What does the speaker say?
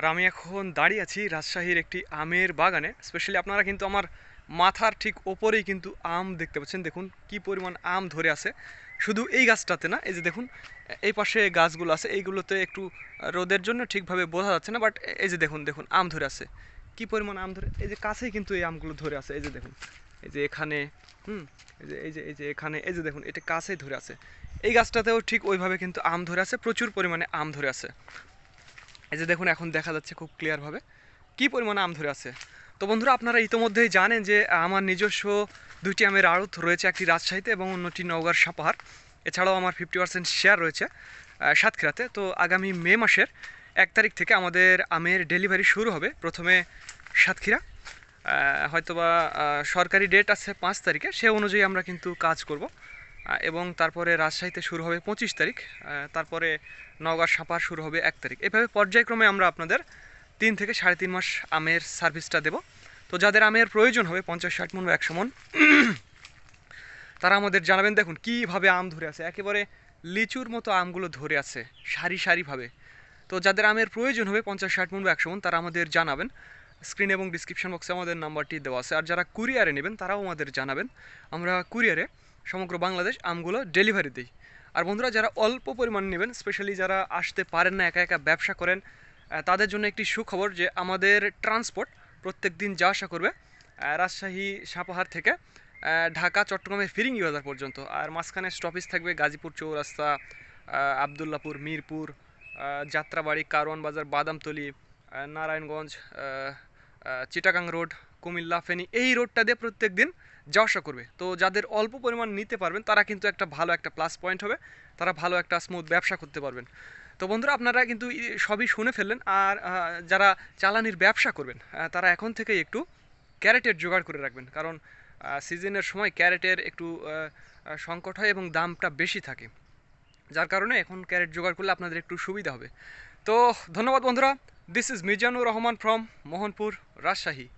আর আমি এখন দাঁড়িয়ে আছি রাজশাহীর একটি আমের বাগানে। স্পেশালি আপনারা কিন্তু আমার মাথার ঠিক ওপরেই কিন্তু আম দেখতে পাচ্ছেন। দেখুন কি পরিমাণ আম ধরে আছে। শুধু এই গাছটাতে না, এই যে দেখুন, এই পাশে গাছগুলো আছে। এইগুলোতে একটু রোদের জন্য ঠিকভাবে বোঝা যাচ্ছে না বাট এই যে দেখুন দেখুন, আম ধরে আছে। কি পরিমাণ আম ধরে, এই যে কাছেই কিন্তু এই আমগুলো ধরে আছে। এই যে দেখুন, এই যে এখানে, হুম, এই যে এই যে এই যে এখানে, এই যে দেখুন, এটা কাছেই ধরে আছে। এই গাছটাতেও ঠিক ওইভাবে কিন্তু আম ধরে আছে, প্রচুর পরিমাণে আম ধরে আছে। এই যে দেখুন, এখন দেখা যাচ্ছে খুব ক্লিয়ারভাবে কি পরিমাণে আম ধরে আছে। তো বন্ধুরা, আপনারা ইতোমধ্যেই জানেন যে আমার নিজস্ব দুইটি আমের আড়ত রয়েছে একটি রাজশাহীতে এবং অন্যটি নওগাঁর সাপাহার। এছাড়াও আমার ফিফটি পার্সেন্ট শেয়ার রয়েছে সাতক্ষীরাতে। তো আগামী মে মাসের এক তারিখ থেকে আমাদের আমের ডেলিভারি শুরু হবে প্রথমে সাতক্ষীরা। হয়তোবা সরকারি ডেট আছে পাঁচ তারিখে, সে অনুযায়ী আমরা কিন্তু কাজ করব। এবং তারপরে রাজশাহীতে শুরু হবে পঁচিশ তারিখ তারপরে নওগাঁ সাপার শুরু হবে এক তারিখ। এভাবে পর্যায়ক্রমে আমরা আপনাদের তিন থেকে সাড়ে তিন মাস আমের সার্ভিসটা দেব। তো যাদের আমের প্রয়োজন হবে, পঞ্চাশ ষাট মন বা একশো মন, তারা আমাদের জানাবেন, দেখুন কীভাবে আম ধরে আছে। একেবারে লিচুর মতো আমগুলো ধরে আছে, সারি সারিভাবে তো যাদের আমের প্রয়োজন হবে, পঞ্চাশ ষাট মন বা একশো মন, তারা আমাদের জানাবেন। স্ক্রিন এবং ডিসক্রিপশন বক্সে আমাদের নাম্বারটি দেওয়া আছে। আর যারা কুরিয়ারে নেবেন, তারাও আমাদের জানাবেন। আমরা কুরিয়ারে সমগ্র বাংলাদেশ আমগুলো ডেলিভারি দিই আর বন্ধুরা, যারা অল্প পরিমাণ নেবেন স্পেশালি যারা আসতে পারেন না, একা একা ব্যবসা করেন তাদের জন্য একটি সুখবর যে আমাদের ট্রান্সপোর্ট প্রত্যেক দিন যাওয়া আসা করবে রাজশাহী, সাপাহার থেকে ঢাকা, চট্টগ্রামের ফিরিঙ্গি বাজার পর্যন্ত। আর মাঝখানে স্টপেজ থাকবে গাজীপুর চৌরাস্তা আবদুল্লাপুর, মিরপুর যাত্রাবাড়ি, কারওয়ান বাজার, বাদামতলি নারায়ণগঞ্জ চিটাগাং রোড, কুমিল্লা, ফেনী, এই রোডটা দিয়ে প্রত্যেক দিন যাওয়া করবে। তো যাদের অল্প পরিমাণ নিতে পারবেন, তারা কিন্তু একটা ভালো একটা প্লাস পয়েন্ট হবে। তারা ভালো একটা স্মুথ ব্যবসা করতে পারবেন। তো বন্ধুরা, আপনারা কিন্তু সবই শুনে ফেললেন। আর যারা চালানির ব্যবসা করবেন তারা এখন থেকেই একটু ক্যারেটের জোগাড় করে রাখবেন। কারণ সিজনের সময় ক্যারেটের একটু সংকট হয় এবং দামটা বেশি থাকে। যার কারণে এখন ক্যারেট জোগাড় করলে আপনাদের একটু সুবিধা হবে। তো ধন্যবাদ বন্ধুরা। This is Mizanur Rahman from Mohanpur, Rajshahi.